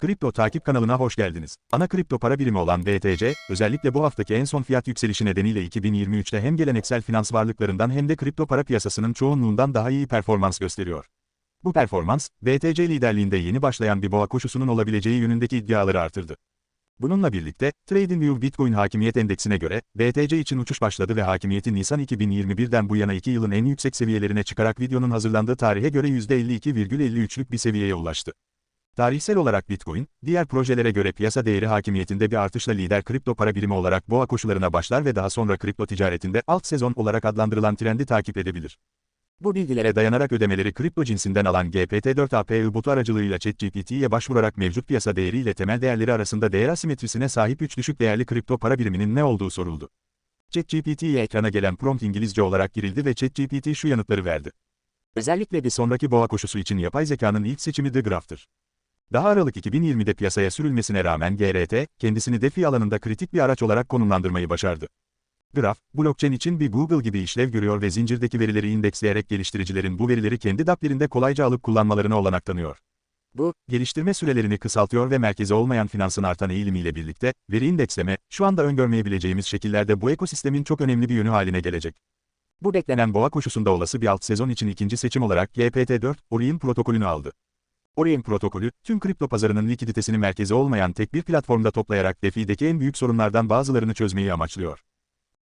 Kripto takip kanalına hoş geldiniz. Ana kripto para birimi olan BTC, özellikle bu haftaki en son fiyat yükselişi nedeniyle 2023'te hem geleneksel finans varlıklarından hem de kripto para piyasasının çoğunluğundan daha iyi performans gösteriyor. Bu performans, BTC liderliğinde yeni başlayan bir boğa koşusunun olabileceği yönündeki iddiaları artırdı. Bununla birlikte, TradingView Bitcoin Hakimiyet Endeksine göre, BTC için uçuş başladı ve hakimiyeti Nisan 2021'den bu yana 2 yılın en yüksek seviyelerine çıkarak videonun hazırlandığı tarihe göre %52,53'lük bir seviyeye ulaştı. Tarihsel olarak Bitcoin, diğer projelere göre piyasa değeri hakimiyetinde bir artışla lider kripto para birimi olarak boğa koşularına başlar ve daha sonra kripto ticaretinde alt sezon olarak adlandırılan trendi takip edebilir. Bu bilgilere dayanarak ödemeleri kripto cinsinden alan GPT-4 API botu aracılığıyla ChatGPT'ye başvurarak mevcut piyasa değeriyle temel değerleri arasında değer asimetrisine sahip 3 düşük değerli kripto para biriminin ne olduğu soruldu. ChatGPT'ye ekrana gelen prompt İngilizce olarak girildi ve ChatGPT şu yanıtları verdi. Özellikle bir sonraki boğa koşusu için yapay zekanın ilk seçimi The Graph'tır. Daha Aralık 2020'de piyasaya sürülmesine rağmen GRT, kendisini DeFi alanında kritik bir araç olarak konumlandırmayı başardı. Graph, blockchain için bir Google gibi işlev görüyor ve zincirdeki verileri indeksleyerek geliştiricilerin bu verileri kendi dApp'lerinde kolayca alıp kullanmalarına olanak tanıyor. Bu, geliştirme sürelerini kısaltıyor ve merkezi olmayan finansın artan eğilimiyle birlikte, veri indeksleme, şu anda öngörmeyebileceğimiz şekillerde bu ekosistemin çok önemli bir yönü haline gelecek. Bu beklenen boğa koşusunda olası bir alt sezon için ikinci seçim olarak GPT-4, Orion protokolünü aldı. Orion protokolü, tüm kripto pazarının likiditesini merkezi olmayan tek bir platformda toplayarak DeFi'deki en büyük sorunlardan bazılarını çözmeyi amaçlıyor.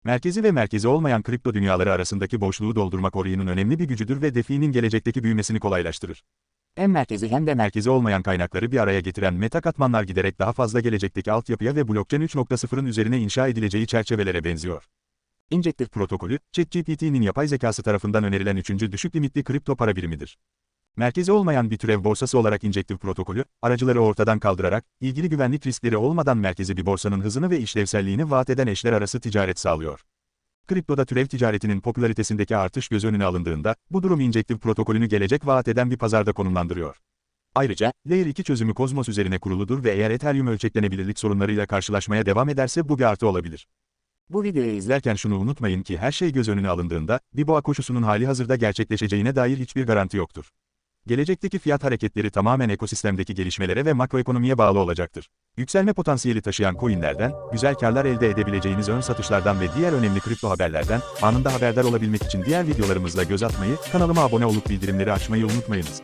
Merkezi ve merkezi olmayan kripto dünyaları arasındaki boşluğu doldurmak Orion'un önemli bir gücüdür ve DeFi'nin gelecekteki büyümesini kolaylaştırır. Hem merkezi hem de merkezi olmayan kaynakları bir araya getiren meta katmanlar giderek daha fazla gelecekteki altyapıya ve blockchain 3.0'ın üzerine inşa edileceği çerçevelere benziyor. Injective protokolü, ChatGPT'nin yapay zekası tarafından önerilen üçüncü düşük limitli kripto para birimidir. Merkezi olmayan bir türev borsası olarak Injective protokolü, aracıları ortadan kaldırarak, ilgili güvenlik riskleri olmadan merkezi bir borsanın hızını ve işlevselliğini vaat eden eşler arası ticaret sağlıyor. Kriptoda türev ticaretinin popülaritesindeki artış göz önüne alındığında, bu durum Injective protokolünü gelecek vaat eden bir pazarda konumlandırıyor. Ayrıca, Layer 2 çözümü Cosmos üzerine kuruludur ve eğer Ethereum ölçeklenebilirlik sorunlarıyla karşılaşmaya devam ederse bu bir artı olabilir. Bu videoyu izlerken şunu unutmayın ki her şey göz önüne alındığında, bir boğa koşusunun hali hazırda gerçekleşeceğine dair hiçbir garanti yoktur. Gelecekteki fiyat hareketleri tamamen ekosistemdeki gelişmelere ve makroekonomiye bağlı olacaktır. Yükselme potansiyeli taşıyan coinlerden, güzel karlar elde edebileceğiniz ön satışlardan ve diğer önemli kripto haberlerden, anında haberdar olabilmek için diğer videolarımızla göz atmayı, kanalıma abone olup bildirimleri açmayı unutmayınız.